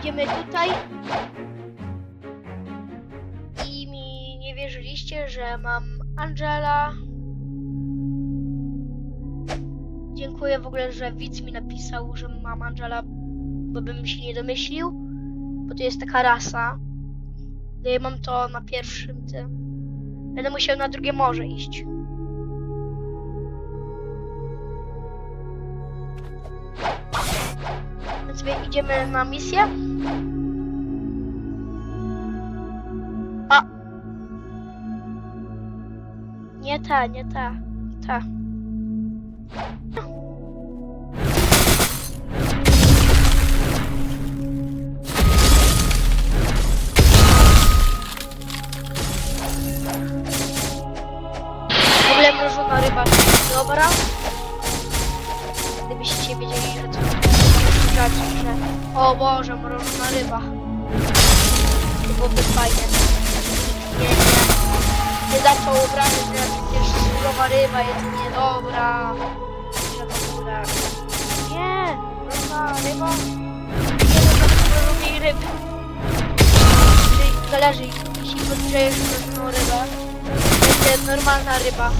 Idziemy tutaj. I mi nie wierzyliście, że mam Angela. Dziękuję w ogóle, że widz mi napisał, że mam Angela, bo bym się nie domyślił, bo to jest taka rasa. No Ja mam to na pierwszym tym. Będę musiał na drugie morze iść. Więc my idziemy na misję. A! Nie ta, nie ta. Ta. W ogóle mrożona ryba. Dobra. O Boże, mrożona ryba. To byłoby fajne. Nie, nie. Nie zaczął obrażać, że przecież surowa ryba jest niedobra. W ogóle... Nie! Mrożona ryba... Nie lubię mrożonej ryby. Czyli zależy, jeśli podgrzejesz mrożoną rybę, będzie normalna ryba.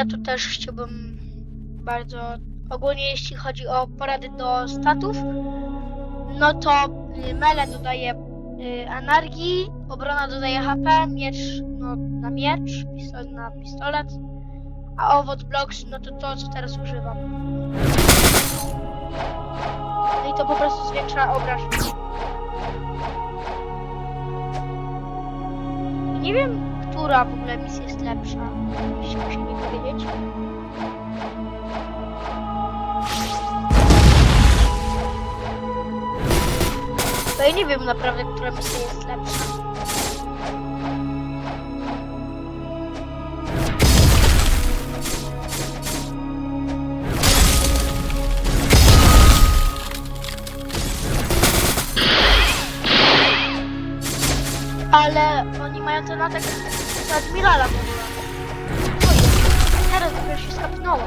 Za to też chciałbym bardzo... Ogólnie jeśli chodzi o porady do statów, no to y, Mele dodaje y, energii, obrona dodaje HP, miecz no, na miecz, pistolet na pistolet, a owoc blocks, no to to, co teraz używam. No i to po prostu zwiększa obrażenia. Nie wiem, która w ogóle misja jest lepsza, jeśli muszę mi powiedzieć. To ja nie wiem naprawdę, która misja jest lepsza. Ale oni mają ten atak z admirala w ogóle. Oj, Teraz dopiero się skapnęło.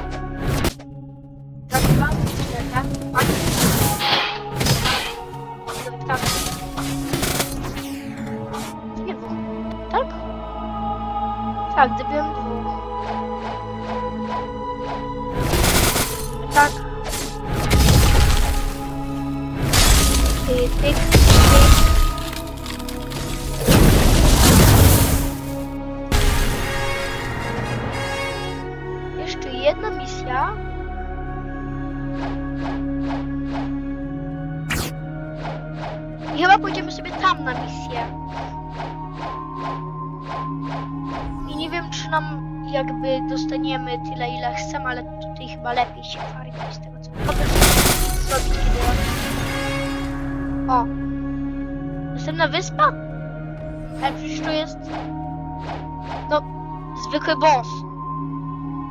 Dwa, cztery, tak? Nie wiem. Tak? Tak, gdybym dwóch. Tak. Tyk, tyk, tyk. I chyba pójdziemy sobie tam na misję. I nie wiem, czy nam jakby dostaniemy tyle, ile chcemy, ale tutaj chyba lepiej się farmi z tego, co zrobić, kiedy... O! Następna wyspa? Ale przecież to jest... No, zwykły boss.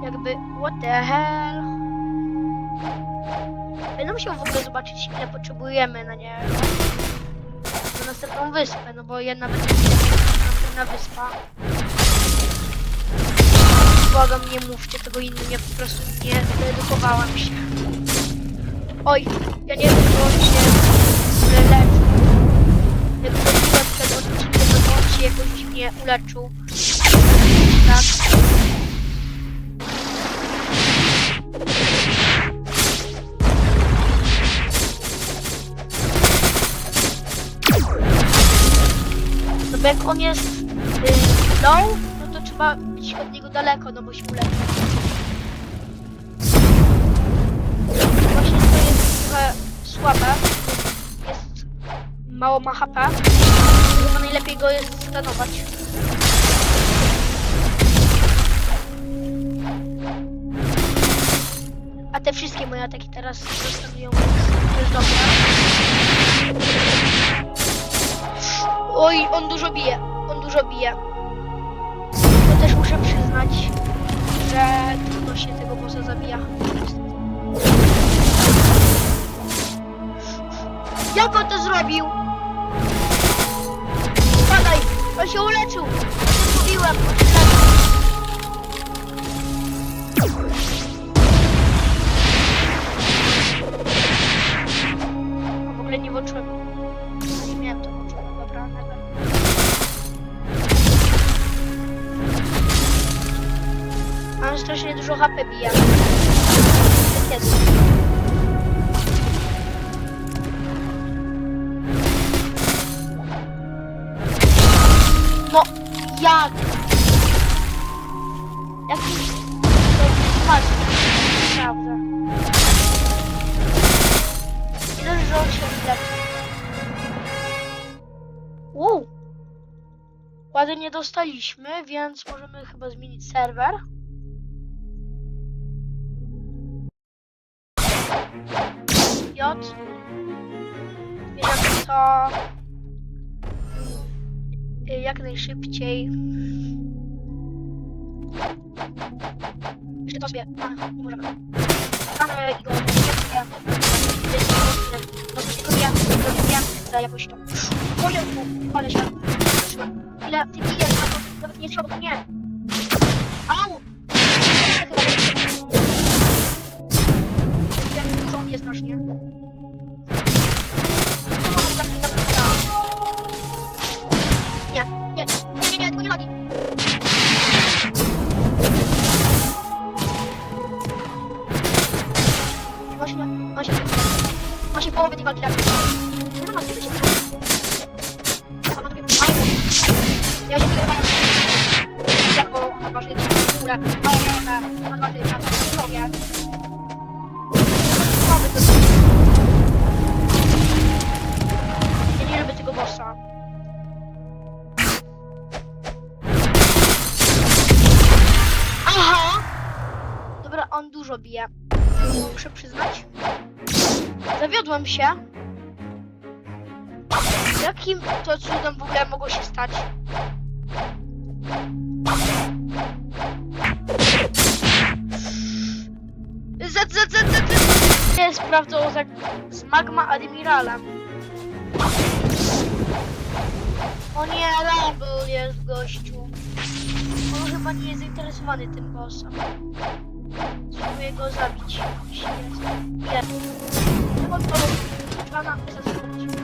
Jakby, what the hell? Będę musiał w ogóle zobaczyć, ile potrzebujemy na nie. Na następną wyspę, no bo jedna będzie następna wyspa. Błagam, nie mówcie tego innym, ja po prostu nie wyedukowałam się. Oj, ja nie wiem, czy się leczy. Jak zrobiłem ten odcinek, to on się jakoś dziwnie uleczył. Tak. Bo jak on jest y, low, no to trzeba być od niego daleko, no bo się uleczy. Właśnie to jest trochę słabe. Jest mało ma HP. Chyba najlepiej go jest stanować. A te wszystkie moje ataki teraz zostawią też dobre. Oj, on dużo bije. On dużo bije. To też muszę przyznać, że trudno się tego bossa zabija. Jak on to zrobił? On się uleczył! Mówiłem! Mam strasznie dużo HP bija. Tak jest. No, jak? Jak to patrz, prawda. Widać, że on się wleczy. Wow. Ładnie nie dostaliśmy, więc możemy chyba zmienić serwer. J. Bierzemy to jak najszybciej. Jeszcze to sobie. A, nie możemy. Mamy i go nie Zrobiłem, zrobiłem za jakoś to. O Jezu, ale się. Ile ty bijesz, nawet nie trzeba, bo to nie. Au! Jak strasznie. Nie, nie, nie, nie, nie, tylko nie lagi. Właśnie, właśnie, właśnie połowę tej walki lagi. No, masz się. Ja mam takie fajne. Ja się tutaj mam. Jako odważyć górę. A ja nie odważyć na sobie. Mamy to. Ja nie lubię tego bossa. Aha! Dobra, on dużo bije. Muszę przyznać. Zawiodłem się. Jakim to cudem w ogóle mogło się stać? Z, z, z, z, z. Nie sprawdzą z, Magma Admiralem. O nie, Rumble jest gościu. On chyba nie jest zainteresowany tym bossem. Spróbuję go zabić. jeśli jest. Jest. Chyba to.